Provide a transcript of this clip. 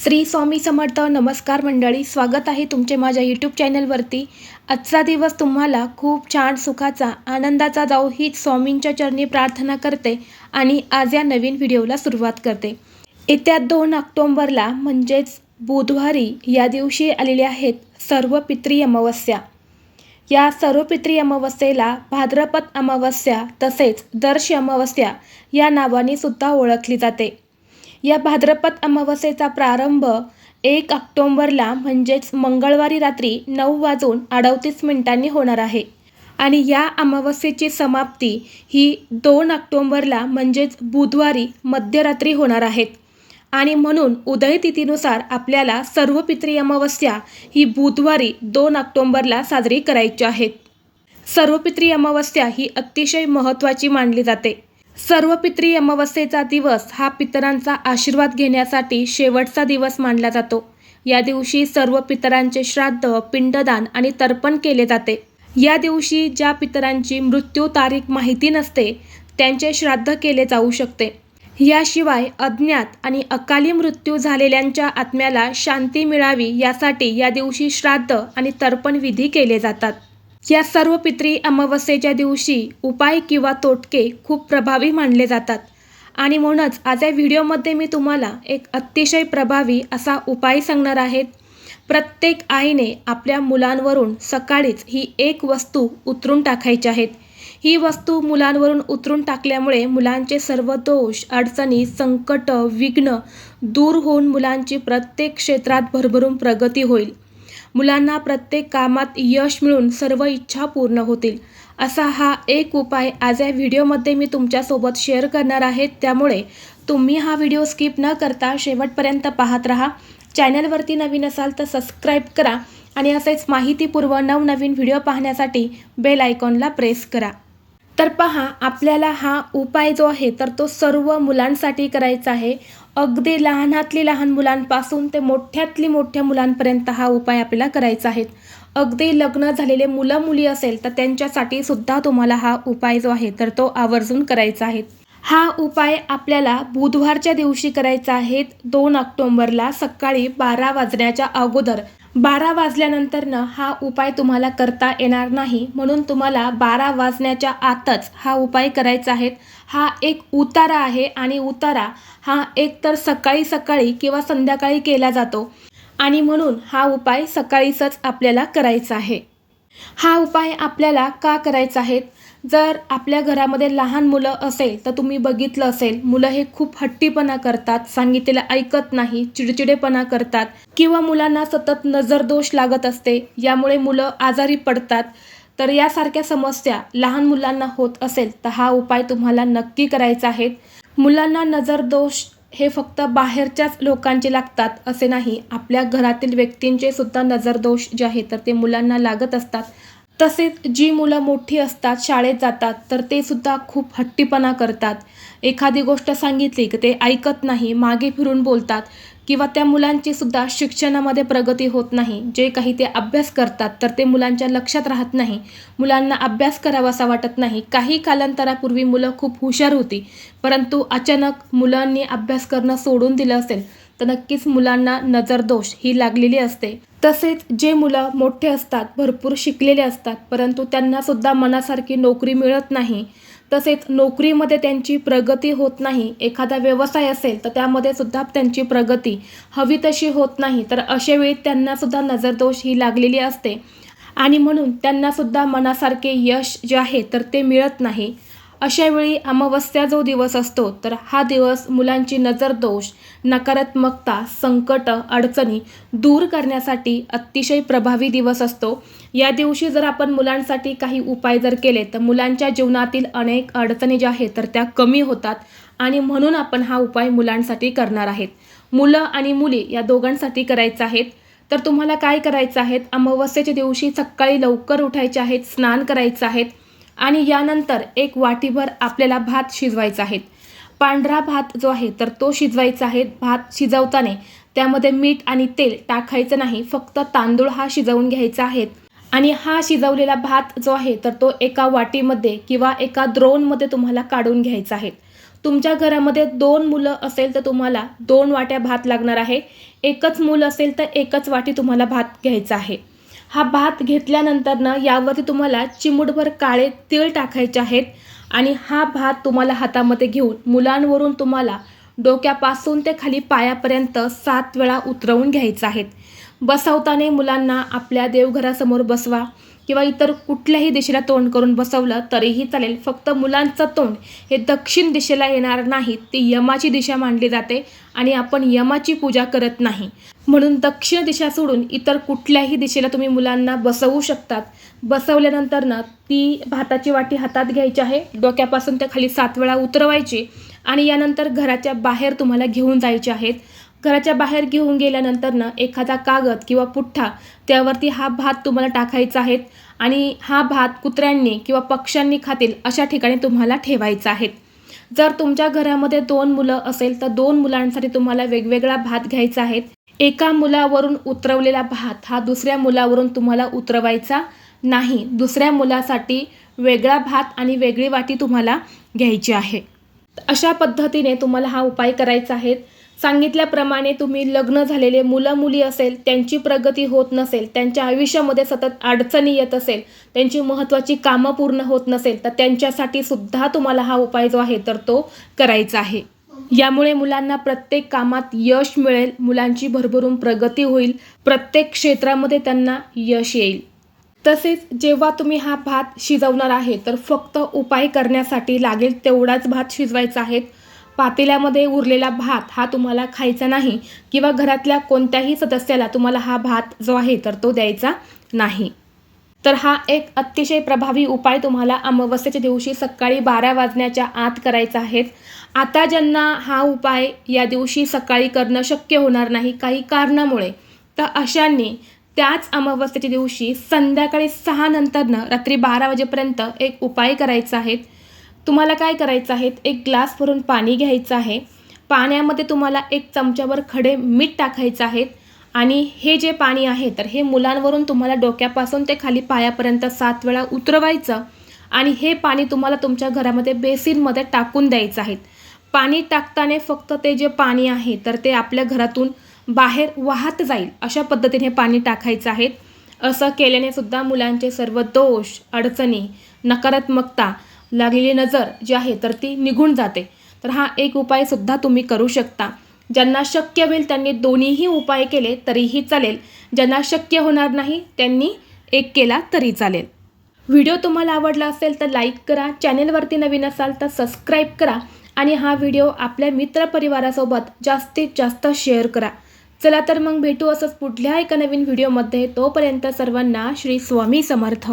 श्री स्वामी समर्थ नमस्कार मंडळी स्वागत आहे तुमचे माझ्या यूट्यूब चॅनलवरती आजचा दिवस तुम्हाला खूप छान सुखाचा आनंदाचा जाऊ हीच स्वामींच्या चरणी प्रार्थना करते आणि आज या नवीन व्हिडिओला सुरुवात करते. येत्या दोन ऑक्टोंबरला म्हणजेच बुधवारी या दिवशी आलेल्या आहेत सर्व पितरी अमावस्या. या सर्व पितरी अमावस्येला भाद्रपद अमावस्या तसेच दर्श अमावस्या या नावाने सुद्धा ओळखली जाते. या भाद्रपद अमावस्येचा प्रारंभ एक ऑक्टोंबरला म्हणजेच मंगळवारी रात्री नऊ वाजून अडतीस मिनिटांनी होणार आहे. आणि या अमावस्येची समाप्ती ही दोन ऑक्टोंबरला म्हणजेच बुधवारी मध्यरात्री होणार आहेत आणि म्हणून उदयतिथीनुसार आपल्याला सर्व पितरी अमावस्या ही बुधवारी दोन ऑक्टोंबरला साजरी करायची आहेत. सर्व पितरी अमावस्या ही अतिशय महत्त्वाची मानली जाते. सर्व पितरी अमावस्येचा दिवस हा पितरांचा आशीर्वाद घेण्यासाठी शेवटचा दिवस मानला जातो. या दिवशी सर्व पितरांचे श्राद्ध पिंडदान आणि तर्पण केले जाते. या दिवशी ज्या पितरांची मृत्यू तारीख माहिती नसते त्यांचे श्राद्ध केले जाऊ शकते. याशिवाय अज्ञात आणि अकाली मृत्यू झालेल्यांच्या आत्म्याला शांती मिळावी यासाठी या दिवशी श्राद्ध आणि तर्पण विधी केले जातात. या सर्व पितरी अमावस्येच्या दिवशी उपाय किंवा तोटके खूप प्रभावी मानले जातात. आणि म्हणूनच आज या व्हिडिओमध्ये मी तुम्हाला एक अतिशय प्रभावी असा उपाय सांगणार आहेत प्रत्येक आईने आपल्या मुलांवरून सकाळीच ही एक वस्तू उतरून टाकायची आहेत. ही वस्तू मुलांवरून उतरून टाकल्यामुळे मुलांचे सर्व दोष अडचणी संकट विघ्न दूर होऊन मुलांची प्रत्येक क्षेत्रात भरभरून प्रगती होईल. मुलांना प्रत्येक कामात यश मिळून सर्व इच्छा पूर्ण होतील. असा हा एक उपाय आज या व्हिडिओमध्ये मी तुमच्यासोबत शेअर करणार आहे. त्यामुळे तुम्ही हा व्हिडिओ स्किप न करता शेवटपर्यंत पाहत राहा. चॅनलवरती नवीन असाल तर सबस्क्राईब करा आणि असेच माहितीपूर्व नवनवीन व्हिडिओ पाहण्यासाठी बेल आयकॉनला प्रेस करा. तर पहा आपल्याला हा उपाय जो आहे तर तो सर्व मुलांसाठी करायचा आहे. अगदी लहानातली लहान मुलांपासून ते मोठ्यातली मोठ्या मुलांपर्यंत हा उपाय आपल्याला करायचा आहे. अगदी लग्न झालेले मुलं मुली असेल तर त्यांच्यासाठी सुद्धा तुम्हाला हा उपाय जो आहे तर तो आवर्जून करायचा आहे. हा उपाय आपल्याला बुधवारच्या दिवशी करायचा आहे दोन ऑक्टोंबरला सकाळी बारा वाजण्याच्या अगोदर. बारा वाजल्यानंतरनं हा उपाय तुम्हाला करता येणार नाही म्हणून तुम्हाला बारा वाजण्याच्या आतच हा उपाय करायचा आहे. हा एक उतारा आहे आणि उतारा हा एक तर सकाळी सकाळी किंवा संध्याकाळी केला जातो आणि म्हणून हा उपाय सकाळीचच आपल्याला करायचा आहे. हा उपाय आपल्याला का करायचा आहे? जर आपल्या घरामध्ये लहान मुलं असेल तर तुम्ही बघितलं असेल मुलं हे खूप हट्टीपणा करतात सांगितलेलं ऐकत नाही चिडचिडेपणा करतात किंवा मुलांना सतत नजरदोष लागत असते यामुळे मुलं आजारी पडतात. तर यासारख्या समस्या लहान मुलांना होत असेल तर हा उपाय तुम्हाला नक्की करायचा आहे. मुलांना नजरदोष हे फक्त बाहेरच्याच लोकांचे लागतात असे नाही. आपल्या घरातील व्यक्तींचे सुद्धा नजरदोष जे आहे तर ते मुलांना लागत असतात. तसेच जी मुलं मोठी असतात शाळेत जातात तर ते सुद्धा खूप हट्टीपणा करतात. एखादी गोष्ट सांगितली की ते ऐकत नाही मागे फिरून बोलतात किंवा त्या मुलांची सुद्धा शिक्षणामध्ये प्रगती होत नाही. जे काही ते अभ्यास करतात तर ते मुलांच्या लक्षात राहत नाही. मुलांना अभ्यास करावासा वाटत नाही. काही कालांतरापूर्वी मुलं खूप हुशार होती परंतु अचानक मुलांनी अभ्यास करणं सोडून दिलं असेल. तर नक्कीच मुलांना नजरदोष ही लागलेली असते. तसेच जे मुलं मोठे असतात भरपूर शिकलेले असतात परंतु त्यांनासुद्धा मनासारखी नोकरी मिळत नाही. तसेच नोकरीमध्ये त्यांची प्रगती होत नाही. एखादा व्यवसाय असेल तर त्यामध्ये सुद्धा त्यांची प्रगती हवी तशी होत नाही. तर अशा वेळी नजरदोष ही लागलेली असते. आणि म्हणून त्यांनासुद्धा मनासारखे यश जे आहे तर ते मिळत नाही. अशावेळी अमावस्या जो दिवस असतो तर हा दिवस मुलांची नजर दोष नकारात्मकता संकट अडचणी दूर करण्यासाठी अतिशय प्रभावी दिवस असतो. या दिवशी जर आपण मुलांसाठी काही उपाय जर केले तर मुलांच्या जीवनातील अनेक अडचणी ज्या आहेत तर त्या कमी होतात आणि म्हणून आपण हा उपाय मुलांसाठी करणार आहेत. मुलं आणि मुली या दोघांसाठी करायचं आहेत. तर तुम्हाला काय करायचं आहेत अमावस्येच्या दिवशी सकाळी लवकर उठायचे आहेत स्नान करायचं आहेत आणि यानंतर एक वाटीभर आपल्याला भात शिजवायचा आहे. पांढरा भात जो आहे तर तो शिजवायचा आहे. भात शिजवताना त्यामध्ये मीठ आणि तेल टाकायचं नाही फक्त तांदूळ हा शिजवून घ्यायचा आहे. आणि हा शिजवलेला भात जो आहे तर तो एका वाटीमध्ये किंवा एका द्रोणमध्ये तुम्हाला काढून घ्यायचा आहे. तुमच्या घरामध्ये दोन मुलं असेल तर तुम्हाला दोन वाट्या भात लागणार आहे. एकच मूल असेल तर एकच वाटी तुम्हाला भात घ्यायचा आहे. हा भात घेतल्यानंतर ना यावरती तुम्हाला चिमूटभर काळे तीळ टाकायचे आहेत आणि हा भात तुम्हाला हातामध्ये घेऊन मुलांवरून तुम्हाला डोक्यापासून ते खाली पायापर्यंत सात वेळा उतरवून घ्यायचं आहेत बसवताना मुलांना आपल्या देवघरासमोर बसवा किंवा इतर कुठल्याही दिशेला तोंड करून बसवलं तरीही चालेल. फक्त मुलांचं तोंड हे दक्षिण दिशेला येणार नाही ती यमाची दिशा मानली जाते आणि आपण यमाची पूजा करत नाही. म्हणून दक्षिण दिशा सोडून इतर कुठल्याही दिशेला तुम्ही मुलांना बसवू शकतात. बसवल्यानंतर ना ती भाताची वाटी हातात घ्यायची आहे. डोक्यापासून त्या खाली सात वेळा उतरवायची आणि यानंतर घराच्या बाहेर तुम्हाला घेऊन जायचे आहेत. घराच्या बाहेर घेऊन गेल्यानंतर ना एखादा कागद किंवा पुठ्ठा त्यावरती हा भात तुम्हाला टाकायचा आहे आणि हा भात कुत्र्यांनी किंवा पक्ष्यांनी खातील अशा ठिकाणी तुम्हाला ठेवायचा आहे. जर तुमच्या घरामध्ये दोन मुलं असेल तर दोन मुलांसाठी तुम्हाला वेगवेगळा भात घ्यायचा आहे. एका मुलावरून उतरवलेला भात हा दुसऱ्या मुलावरून तुम्हाला उतरवायचा नाही. दुसऱ्या मुलासाठी वेगळा भात आणि वेगळी वाटी तुम्हाला घ्यायची आहे. अशा पद्धतीने तुम्हाला हा उपाय करायचा आहे. सांगितल्याप्रमाणे तुम्ही लग्न झालेले मुलं मुली असेल त्यांची प्रगती होत नसेल त्यांच्या आयुष्यामध्ये सतत अडचणी येत असेल त्यांची महत्त्वाची कामं पूर्ण होत नसेल तर त्यांच्यासाठी सुद्धा तुम्हाला हा उपाय जो आहे तर तो करायचा आहे. यामुळे मुलांना प्रत्येक कामात यश मिळेल मुलांची भरभरून प्रगती होईल प्रत्येक क्षेत्रामध्ये त्यांना यश येईल. तसेच जेव्हा तुम्ही हा भात शिजवणार आहे तर फक्त उपाय करण्यासाठी लागेल तेवढाच भात शिजवायचा आहे. पातेल्यामध्ये उरलेला भात हा तुम्हाला खायचा नाही किंवा घरातल्या कोणत्याही सदस्याला तुम्हाला हा भात जो आहे तर तो द्यायचा नाही. तर हा एक अतिशय प्रभावी उपाय तुम्हाला अमावस्येच्या दिवशी सकाळी बारा वाजण्याच्या आत करायचा आहे. आता ज्यांना हा उपाय या दिवशी सकाळी करणं शक्य होणार नाही काही कारणामुळे तर अशांनी त्याच अमावस्येच्या दिवशी संध्याकाळी सहा नंतरनं रात्री बारा वाजेपर्यंत एक उपाय करायचा आहे. तुम्हाला काय करायचं आहे? एक ग्लास भरून पाणी घ्यायचं आहे. पाण्यामध्ये तुम्हाला एक चमच्यावर खडे मीठ टाकायचं आहे. आणि हे जे पाणी आहे तर हे मुलांवरून तुम्हाला डोक्यापासून ते खाली पायापर्यंत सात वेळा उतरवायचं. आणि हे पाणी तुम्हाला तुमच्या घरामध्ये बेसिनमध्ये टाकून द्यायचं आहे. पाणी टाकताना फक्त ते जे पाणी आहे तर ते आपल्या घरातून बाहेर वाहत जाईल. अशा पद्धतीने पाणी टाकायचं आहे. असं केल्याने सुद्धा मुलांचे सर्व दोष अडचणी नकारात्मकता लागलेली नजर जी आहे तर ती निघून जाते. तर हा एक उपायसुद्धा तुम्ही करू शकता. ज्यांना शक्य होईल त्यांनी दोन्हीही उपाय केले तरीही चालेल. ज्यांना शक्य होणार नाही त्यांनी एक केला तरी चालेल. व्हिडिओ तुम्हाला आवडला असेल तर लाईक करा चॅनेलवरती नवीन असाल तर सबस्क्राईब करा आणि हा व्हिडिओ आपल्या मित्रपरिवारासोबत जास्तीत जास्त शेअर करा. चला तर मग भेटू असंच पुढल्या एका नवीन व्हिडिओमध्ये. तोपर्यंत सर्वांना श्री स्वामी समर्थ.